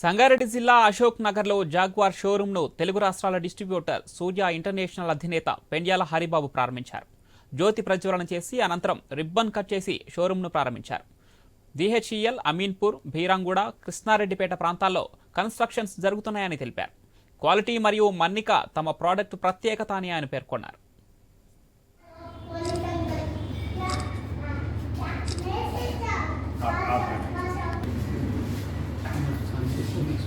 సంగారెడ్డి జిల్లా అశోక్ నగర్లో జాగ్వార్ షోరూంను తెలుగు రాష్ట్రాల డిస్ట్రిబ్యూటర్ సూర్య ఇంటర్నేషనల్ అధినేత పెండ్యాల హరిబాబు ప్రారంభించారు. జ్యోతి ప్రజ్వలన చేసి అనంతరం రిబ్బన్ కట్ చేసి షోరూంను ప్రారంభించారు. డిహెచ్ఈఎల్ అమీన్పూర్ భీరంగూడ కృష్ణారెడ్డిపేట ప్రాంతాల్లో కన్స్ట్రక్షన్స్ జరుగుతున్నాయని తెలిపారు. క్వాలిటీ మరియు మన్నిక తమ ప్రోడక్ట్ ప్రత్యేకత అని ఆయన పేర్కొన్నారు.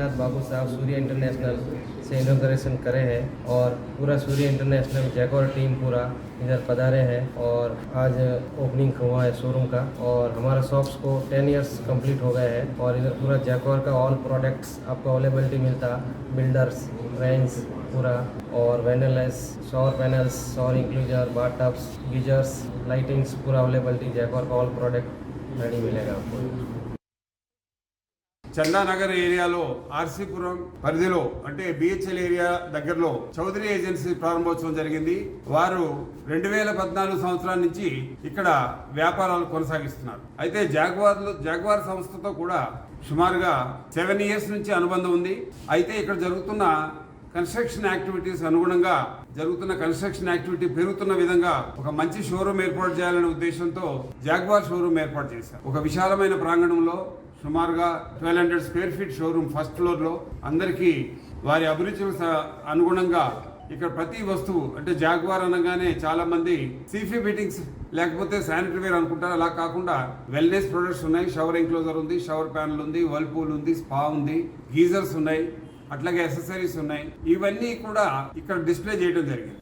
गोपीनाथ बाबू साहब सूर्य इंटरनेशनल से इनोग्रेशन करे हैं और पूरा सूर्य इंटरनेशनल जयकोर टीम पूरा इधर पधारे हैं और आज ओपनिंग हुआ है शोरूम का और हमारा शॉप्स को टेन इयर्स कंप्लीट हो गए हैं और इधर पूरा जैगोर का ऑल प्रोडक्ट्स आपको अवेलेबिलिटी मिलता बिल्डर्स रेंज पूरा और वेनलेस shower panels shower enclosure bathtubs geysers lightings पूरा अवेलेबिलिटी जयकोर का ऑल प्रोडक्ट रेडी मिलेगा आपको। చందానగర్ ఏరియాలో ఆర్సీపురం పరిధిలో అంటే బిహెచ్ఎల్ ఏరియా దగ్గరలో చౌదరి ఏజెన్సీ ప్రారంభోత్సవం జరిగింది. వారు రెండు వేల పద్నాలుగు సంవత్సరాల నుంచి ఇక్కడ వ్యాపారాలు కొనసాగిస్తున్నారు. అయితే జాగ్వార్ జాగ్వార్ సంస్థతో కూడా సుమారుగా సెవెన్ ఇయర్స్ నుంచి అనుబంధం ఉంది. అయితే ఇక్కడ జరుగుతున్న కన్స్ట్రక్షన్ యాక్టివిటీస్ అనుగుణంగా జరుగుతున్న కన్స్ట్రక్షన్ యాక్టివిటీ పెరుగుతున్న విధంగా ఒక మంచి షోరూమ్ ఏర్పాటు చేయాలనే ఉద్దేశంతో జాగ్వార్ షోరూమ్ ఏర్పాటు చేశారు. ఒక విశాలమైన ప్రాంగణంలో సుమారుగా twelve hundred square feet showroom first ఫ్లోర్లో అందరికీ వారి అభిరుచులకు అనుగుణంగా ఇక్కడ ప్రతి వస్తువు అంటే జాగ్వార్ అనగానే చాలా మంది సీఫీ ఫిట్టింగ్స్ లేకపోతే శానిటరీ వేర్ అనుకుంటారు. అలా కాకుండా వెల్నెస్ ప్రొడక్ట్స్ ఉన్నాయి. షవర్ ఎంక్లోజర్ ఉంది షవర్ ప్యానల్ ఉంది వర్ల్పూల్ ఉంది స్పా ఉంది గీజర్స్ ఉన్నాయి అట్లాగే అసెసరీస్ ఉన్నాయి. ఇవన్నీ కూడా ఇక్కడ డిస్ప్లే చేయడం జరిగింది.